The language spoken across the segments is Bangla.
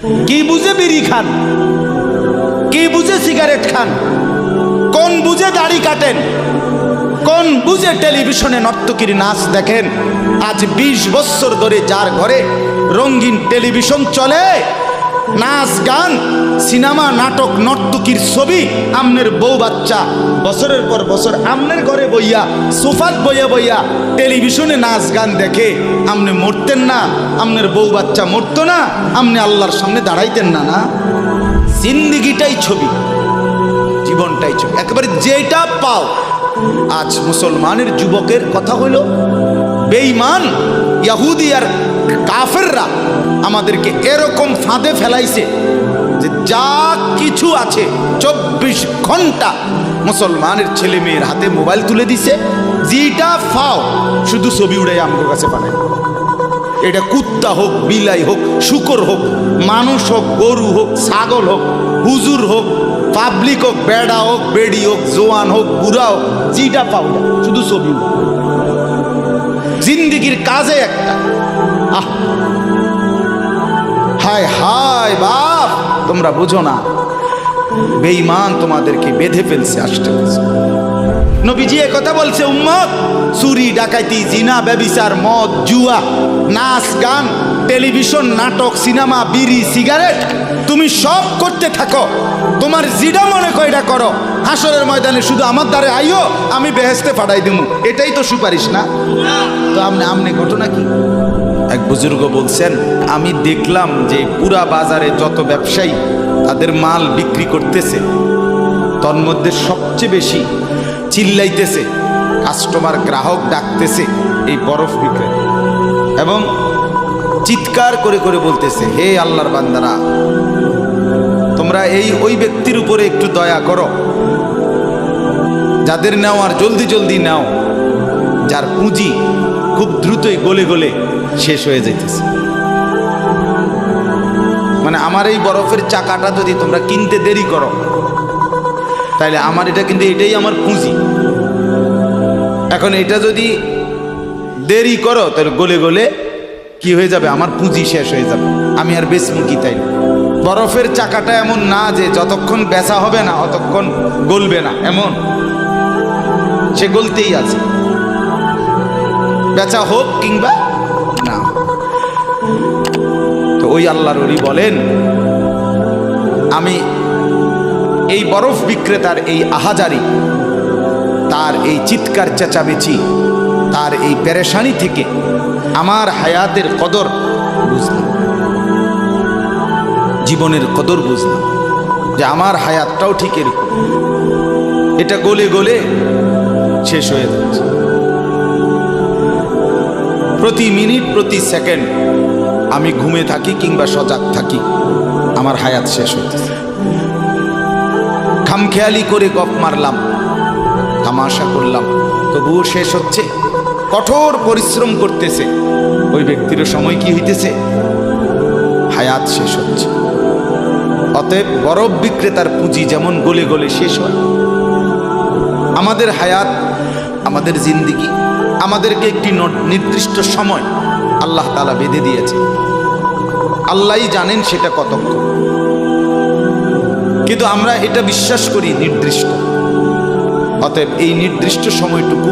কি বুঝে বিড়ি খান? কি বুঝে সিগারেট খান? কোন বুঝে দাড়ি কাটেন? কোন বুঝে টেলিভিশনে নর্তকীর নাচ দেখেন? আজ ২০ বছর ধরে যার ঘরে রঙিন টেলিভিশন চলে নাচ, গান, সিনেমা, নাটক, নর্তকীর ছবি, আমনের বউ বাচ্চা। বছরের পর বছর আমনের ঘরে বইয়া, সোফাত বইয়া বইয়া টেলিভিশনে নাচ, গান দেখে। আমনে মরতেন না, আমনের বউ বাচ্চা মরতো না, আমনে আল্লাহর সামনে দাঁড়াইতেন না না? জিন্দিগিটাই ছবি, জীবনটাই ছবি। একেবারে যেটা পাও। আজ মুসলমানের যুবকের কথা হইল, বেঈমান, ইয়াহুদি আর কাফেররা আমাদেরকে এরকম ফাঁদে ফেলাইছে যে যা কিছু আছে চব্বিশ ঘণ্টা মুসলমানের ছেলে মেয়ের হাতে মোবাইল তুলে দিছে যেটা ফাও, শুধু ছবি উড়াই আমগো কাছে বানায় এটা কুত্তা হোক, বিলাই হোক, শুকর হোক, মানুষ হোক, গরু হোক, ছাগল হোক, হুজুর হোক, পাবলিক হোক, বেড়া হোক, বেড়ি হোক, জোয়ান হোক, বুড়া হোক যেটা পাও শুধু ছবি। জিন্দিগির কাজে একটা আহ হায় হায় বাপ, তোমরা বুঝো না, বেঈমান তোমাদেরকে বেঁধে ফেলছে আসতে নবীজি কথা বলছে, উম্মত, চুরি ডাকাইতি জিনা, ব্যবিচার, মদ, জুয়া, নাচ, গান, টেলিভিশন, নাটক, সিনেমা, বিড়ি, সিগারেট, তুমি সব করতে থাকো। তোমার জিডা মনে কয়টা করো? হাসরের ময়দানে শুধু আমার দ্বারে আইও আমি বেহেস্তে পাঠাই দিমু। এটাই তো সুপারিশ না? তো আমনে আমনে ঘটনা কি? এক বুজুর্গ বলছেন, আমি দেখলাম যে পুরা বাজারে যত ব্যবসায়ী, তাদের মাল বিক্রি করতেছে। তন্মধ্যে সবচেয়ে বেশি চিল্লাইতেছে, কাস্টমার গ্রাহক ডাকতেছে এই বরফ বিক্রেতা। এবং চিৎকার করে করে বলতেছে, হে আল্লাহর বান্দারা, তোমরা এই ওই ব্যক্তির উপরে একটু দয়া করো। যাদের নেওয়ার জলদি জলদি নাও, যার পুঁজি খুব দ্রুতই গলে গলে শেষ হয়ে যেতেছে মানে আমার এই বরফের চাকাটা যদি তোমরা কিনতে দেরি করো, তাইলে আমার এটা কিন্তু এটাই আমার পুঁজি। এখন এটা যদি দেরি করো, তাহলে গলে গলে কি হয়ে যাবে? আমার পুঁজি শেষ হয়ে যাবে। আমি আর বেচমু কি তাই? বরফের চাকাটা এমন না যে যতক্ষণ বেচা হবে না অতক্ষণ গলবে না। এমন। সে গলতেই আছে। বেচা হোক কিংবা ওই আল্লাহর ওলি বলেন, আমি এই বরফ বিক্রেতার এই আহাজারি, তার এই চিৎকার চেঁচামেচি, তার এই পেরেশানি থেকে আমার হায়াতের কদর বুঝলাম। জীবনের কদর বুঝলাম যে আমার হায়াতটাও ঠিক এরকম। এটা গলে গলে শেষ হয়ে যাচ্ছে। প্রতি মিনিট, প্রতি সেকেন্ড আমি ঘুমে থাকি কিংবা সজাগ থাকি, আমার হায়াত শেষ হইতেছে। খামখেয়ালি করে গপ মারলাম, তামাশা করলাম তবুও শেষ হচ্ছে, কঠোর পরিশ্রম করতেছে, ওই ব্যক্তিরও সময় কি হইতেছে? হায়াত শেষ হচ্ছে। অতএব বরফ বিক্রেতার পুঁজি যেমন গলে গলে শেষ হয়। আমাদের হায়াত, আমাদের জিন্দিগি, আমাদেরকে একটি নির্দিষ্ট সময় আল্লাহ তালা বেঁধে দিয়েছে। আল্লাহই জানেন সেটা কতক্ষণ কিন্তু আমরা এটা বিশ্বাস করি নির্দিষ্ট। অতএব এই নির্দিষ্ট সময়টুকু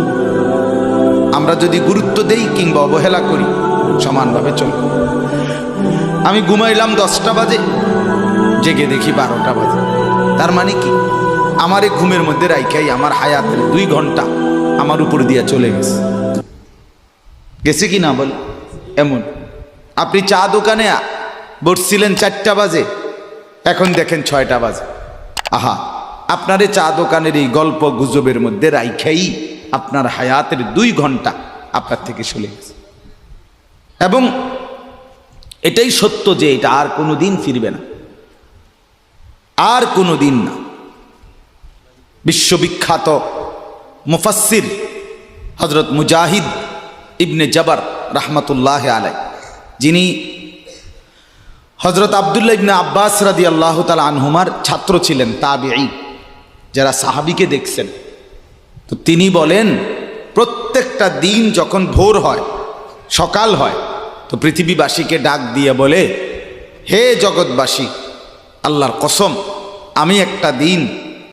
আমরা যদি গুরুত্ব দেই কিংবা অবহেলা করি, সমানভাবে চলবে। আমি ঘুমাইলাম দশটা বাজে, জেগে দেখি বারোটা বাজে। তার মানে কি? আমার এই ঘুমের মধ্যে রাইখাই আমার হায়াতের দুই ঘণ্টা আমার উপর দিয়া চলে গেছে। গেছে কি না বল? এমন। আপনি চা দোকানে বসছিলেন চারটা বাজে, এখন দেখেন ছয়টা বাজে। আহা, আপনার এই চা দোকানের এই গল্প গুজবের মধ্যে রাইখাই আপনার হায়াতের দুই ঘণ্টা আপনার থেকে চলে গেছে। এবং এটাই সত্য যে এটা আর কোনো দিন ফিরবে না। আর কোনো দিন না। বিশ্ববিখ্যাত মুফাসির হজরত মুজাহিদ ইবনে জবর রহমতুল্লাহ আলাই যিনি হজরত আবদুল্লাহ ইবনে আব্বাস রাদি আল্লাহ তালা আনহুমার ছাত্র ছিলেন, তাবেঈ। যারা সাহাবিকে দেখছেন, তো তিনি বলেন, প্রত্যেকটা দিন যখন ভোর হয়, সকাল হয়, তো পৃথিবীবাসীকে ডাক দিয়ে বলে, হে জগৎবাসী, আল্লাহর কসম, আমি একটা দিন